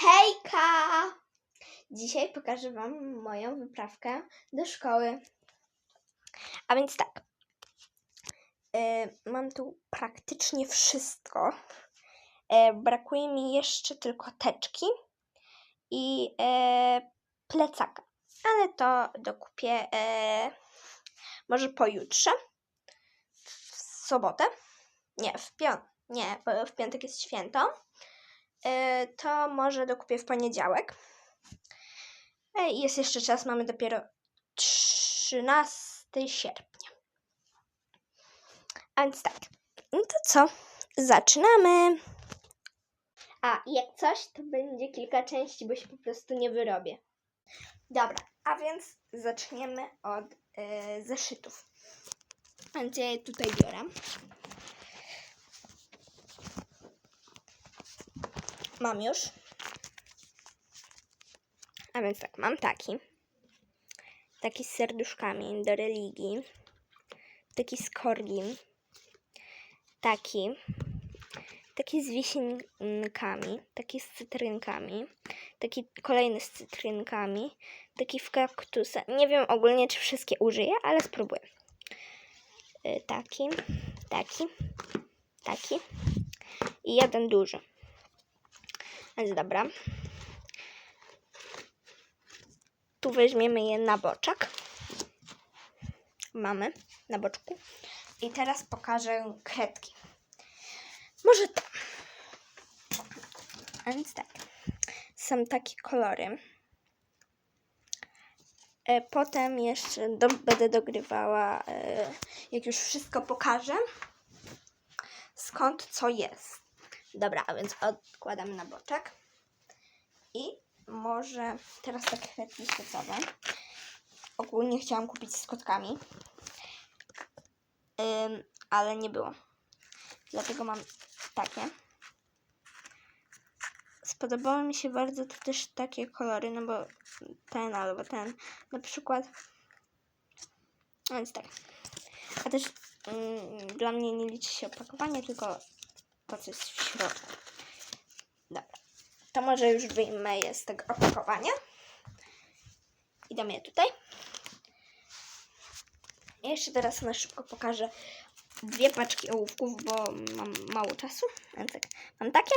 Hejka! Dzisiaj pokażę Wam moją wyprawkę do szkoły. A więc tak. y, mam tu praktycznie wszystko. E, brakuje mi jeszcze tylko teczki i e, plecaka. Ale to dokupię e, może pojutrze. W sobotę. Nie, w piątek. Nie, w piątek jest święto. E, to może dokupię w poniedziałek. E, jest jeszcze czas, mamy dopiero 13 sierpnia. A więc tak, no to co? Zaczynamy! A jak coś, to będzie kilka części, bo się po prostu nie wyrobię. Dobra, a więc zaczniemy od e, zeszytów. Je tutaj biorę. Mam już. A więc tak, mam taki. Taki z serduszkami do religii. Taki z korgim. Taki. Taki z wisienkami. Taki z cytrynkami. Taki kolejny z cytrynkami. Taki w kaktusa. Nie wiem ogólnie, czy wszystkie użyję, ale spróbuję. Y, Taki. Taki. Taki. I jeden duży. Więc dobra. Tu weźmiemy je na boczek. Mamy na boczku. I teraz pokażę kredki. Może to. A więc tak. Są takie kolory. E, Potem jeszcze do, będę dogrywała, e, jak już wszystko pokażę, skąd co jest. Dobra, a więc odkładamy na boczek. I może teraz te kredki świecowe. Ogólnie chciałam kupić z kotkami, Ym, ale nie było. Dlatego mam takie. Spodobały mi się bardzo też takie kolory, no bo ten albo ten. Na przykład. No więc tak. A też ym, dla mnie nie liczy się opakowanie, tylko to, co jest w środku. Dobra. To może już wyjmę je z tego opakowania. I dam je tutaj. Jeszcze teraz na szybko pokażę dwie paczki ołówków, bo mam mało czasu. Więc tak, mam takie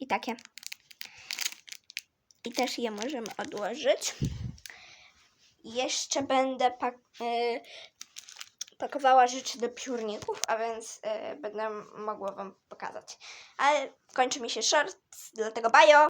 i takie. I też je możemy odłożyć. Jeszcze będę pak y, pakowała rzeczy do piórników, a więc y, będę mogła Wam pokazać. Ale kończy mi się short, dlatego bajo!